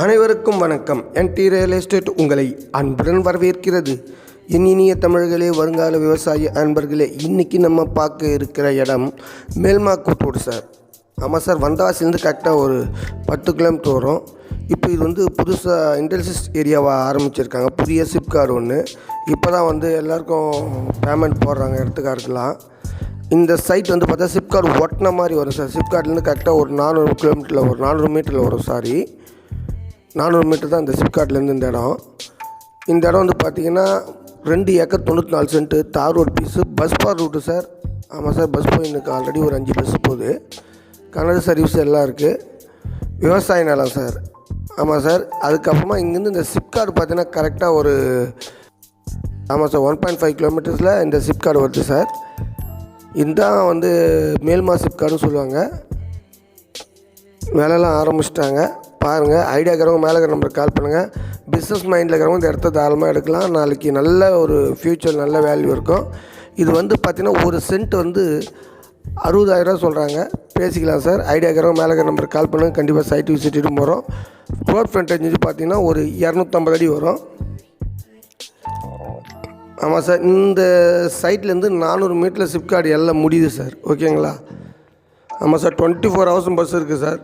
அனைவருக்கும் வணக்கம். என் D real estate உங்களை அன்புடன் வரவேற்கிறது. என் இனிய தமிழர்களே வருங்கால விவசாய அன்பர்களே இன்றைக்கி நம்ம பார்க்க இருக்கிற இடம் மேல்மாக்கூட்டோடு சார். ஆமாம் சார் வந்தவாசிலேருந்து கரெக்டாக ஒரு பத்து கிலோமீட்டர் வரும். இப்போ இது வந்து புதுசாக இண்டஸ்ட்ரியஸ் ஏரியாவாக ஆரம்பிச்சிருக்காங்க. புதிய சிப்கார்டு ஒன்று இப்போ தான் வந்து எல்லாருக்கும் பேமெண்ட் போடுறாங்க இடத்துக்காருக்கெல்லாம் இந்த சைட் வந்து பார்த்தா சிப்கார்டு ஒட்டின மாதிரி வரும் சார். சிப்கார்ட்லேருந்து கரெக்டாக ஒரு நானூறு கிலோமீட்டரில் ஒரு நானூறு மீட்டரில் வரும் சாரி. நானூறு மீட்டர் தான் இந்த சிப்காட்லேருந்து இந்த இடம். இந்த இடம் வந்து பார்த்தீங்கன்னா ரெண்டு ஏக்கர் தொண்ணூற்றி நாலு cent tar road piece bus பார் ரூட்டு சார். ஆமாம் சார் பஸ் போயிருக்கு ஆல்ரெடி ஒரு அஞ்சு பஸ் போகுது. கனடா சர்வீஸ் எல்லாம் இருக்குது விவசாய நிலம் சார். ஆமாம் சார் அதுக்கப்புறமா இங்கேருந்து இந்த சிப்கார்டு பார்த்தீங்கன்னா கரெக்டாக ஒரு ஆமாம் சார் ஒன் பாயிண்ட் ஃபைவ் கிலோமீட்டர்ஸில் இந்த சிப்கார்டு வருது சார். இதுதான் வந்து மேல்மா சிப்கார்டுன்னு சொல்லுவாங்க. வேலைலாம் ஆரம்பிச்சிட்டாங்க. பாருங்கள் ஐடியா இருக்கிறவங்க மேலே இருக்கிற நம்பருக்கு கால் பண்ணுங்கள் பிஸ்னஸ் மைண்டில் இருக்கிறவங்க இந்த இடத்த தாராளமாக எடுக்கலாம். நாளைக்கு நல்ல ஒரு ஃப்யூச்சர் நல்ல வேல்யூ இருக்கும். இது வந்து பார்த்திங்கன்னா ஒரு சென்ட் வந்து அறுபதாயிரரூவா சொல்கிறாங்க பேசிக்கலாம் சார் ஐடியா இருக்கிறவங்க மேலே இருக்கிற நம்பருக்கு கால் பண்ணுங்கள் கண்டிப்பாக சைட் விசிட்டிட்டு போகிறோம் ரோட் ஃப்ரண்டேஜ் வந்து பார்த்திங்கன்னா ஒரு இரநூத்தம்பது அடி வரும். ஆமாம் சார் இந்த சைட்லேருந்து நானூறு மீட்டரில் சிப்கார்டு எல்லாம் முடியுது சார் ஓகேங்களா ஆமாம் சார் டுவெண்ட்டி ஃபோர் ஹவர்ஸும் பஸ் இருக்குது சார்